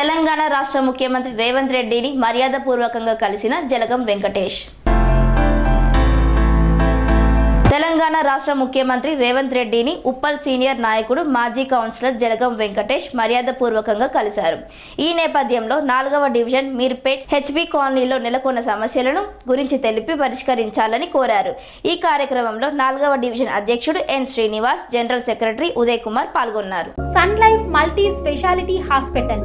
తెలంగాణ రాష్ట్ర ముఖ్యమంత్రి రేవంత్ రెడ్డిని మర్యాదపూర్వకంగా కలిసిన జలగం వెంకటేష్. తెలంగాణ రాష్ట్ర ముఖ్యమంత్రి రేవంత్ రెడ్డిని ఉప్పల్ సీనియర్ నాయకుడు మాజీ కౌన్సిలర్ జలగం వెంకటేష్ మర్యాదపూర్వకంగా కలిశారు. ఈ నేపథ్యంలో నాలుగవ డివిజన్ మీర్పేట్ హెచ్బి కాలనీలో నెలకొన్న సమస్యలను గురించి తెలిపి పరిష్కరించాలని కోరారు. ఈ కార్యక్రమంలో నాలుగవ డివిజన్ అధ్యక్షుడు N Srinivas general secretary Uday Kumar పాల్గొన్నారు. Sun Life multi speciality hospital